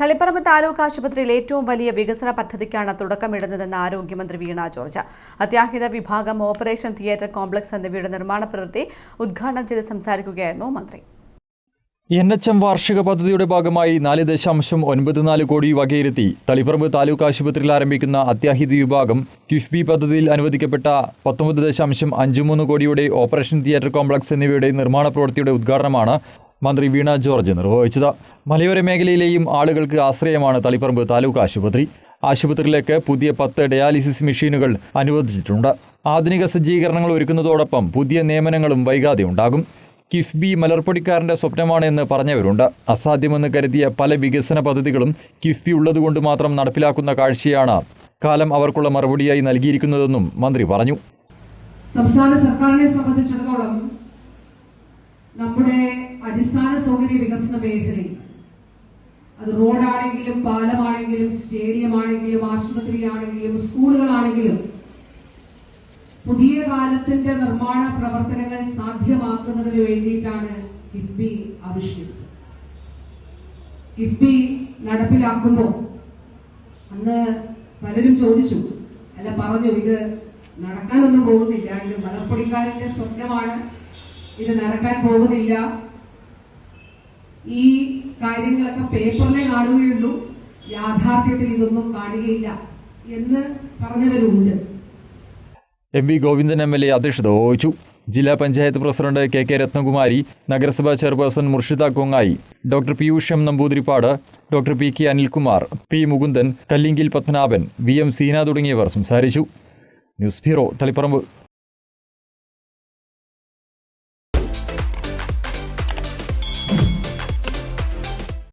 തളിപ്പറമ്പ് താലൂക്ക് ആശുപത്രിയിൽ ഏറ്റവും വലിയ വികസന പദ്ധതിക്കാണ് തുടക്കമിടുന്നതെന്ന് ആരോഗ്യമന്ത്രി വീണ ജോർജ്. അത്യാഹിത വിഭാഗം ഓപ്പറേഷൻ തിയേറ്റർ കോംപ്ലക്സ് എന്നിവയുടെ നിർമ്മാണ പ്രവൃത്തി ഉദ്ഘാടനം ചെയ്ത് സംസാരിക്കുകയായിരുന്നു മന്ത്രി. എൻ എച്ച് എം വാർഷിക പദ്ധതിയുടെ ഭാഗമായി നാല് ദശാംശം ഒൻപത് നാല് കോടി വകയിരുത്തി തളിപ്പറമ്പ് താലൂക്ക് ആശുപത്രിയിൽ ആരംഭിക്കുന്ന അത്യാഹിത വിഭാഗം കിഫ്ബി പദ്ധതിയിൽ അനുവദിക്കപ്പെട്ട പത്തൊമ്പത് ദശാംശം മൂന്ന് കോടിയുടെ ഓപ്പറേഷൻ തിയേറ്റർ കോംപ്ലക്സ് എന്നിവയുടെ നിർമ്മാണ പ്രവൃത്തിയുടെ ഉദ്ഘാടനമാണ് മന്ത്രി വീണ ജോർജ് നിർവഹിച്ചത്. മലയോര മേഖലയിലെയും ആളുകൾക്ക് ആശ്രയമാണ് തളിപ്പറമ്പ് താലൂക്ക് ആശുപത്രി. ആശുപത്രിയിലേക്ക് പുതിയ പത്ത് ഡയാലിസിസ് മെഷീനുകൾ അനുവദിച്ചിട്ടുണ്ട്. ആധുനിക സജ്ജീകരണങ്ങൾ ഒരുക്കുന്നതോടൊപ്പം പുതിയ നിയമനങ്ങളും വൈകാതെ ഉണ്ടാകും. കിഫ്ബി മലർപ്പൊടിക്കാരന്റെ സ്വപ്നമാണ് എന്ന് പറഞ്ഞവരുണ്ട്. അസാധ്യമെന്ന് കരുതിയ പല വികസന പദ്ധതികളും കിഫ്ബി ഉള്ളതുകൊണ്ട് മാത്രം നടപ്പിലാക്കുന്ന കാഴ്ചയാണ് കാലം അവർക്കുള്ള മറുപടിയായി നൽകിയിരിക്കുന്നതെന്നും മന്ത്രി പറഞ്ഞു. സംസ്ഥാന സർക്കാരിനെ സംബന്ധിച്ചിടത്തോളം നമ്മുടെ അടിസ്ഥാന സൗകര്യ വികസന മേഖലയിൽ അത് റോഡാണെങ്കിലും പാലമാണെങ്കിലും സ്റ്റേഡിയം ആണെങ്കിലും ആശുപത്രിയാണെങ്കിലും സ്കൂളുകളാണെങ്കിലും പുതിയ കാലത്തിന്റെ നിർമ്മാണ പ്രവർത്തനങ്ങൾ സാധ്യമാക്കുന്നതിന് വേണ്ടിയിട്ടാണ് കിഫ്ബി ആവിഷ്കരിച്ചത്. കിഫ്ബി നടപ്പിലാക്കുമ്പോൾ അന്ന് പലരും ചോദിച്ചു അല്ല പറഞ്ഞു ഇത് നടക്കാനൊന്നും പോകുന്നില്ല ഇത് മലപ്പൊടിക്കാരന്റെ സ്വപ്നമാണ് ഇത് നടക്കാൻ പോകുന്നില്ല. ഈ കാര്യങ്ങളൊക്കെ പേപ്പറിലെ കാണുകയുള്ളൂ. യാഥാർത്ഥ്യത്തിൽ ഇതൊന്നും കാണുകയില്ല എന്ന് പറഞ്ഞവരുണ്ട്. M V Govindan M L A അധ്യക്ഷത വഹിച്ചു. ജില്ലാ panchayat president K K Ratnakumari നഗരസഭാ chairperson Murshida Kongayi doctor Piyush M Namboothiripad doctor P K Anilkumar P Mukundan Kallinkil Padmanabhan V M Seena തുടങ്ങിയവർ സംസാരിച്ചു. News bureau Taliparamba.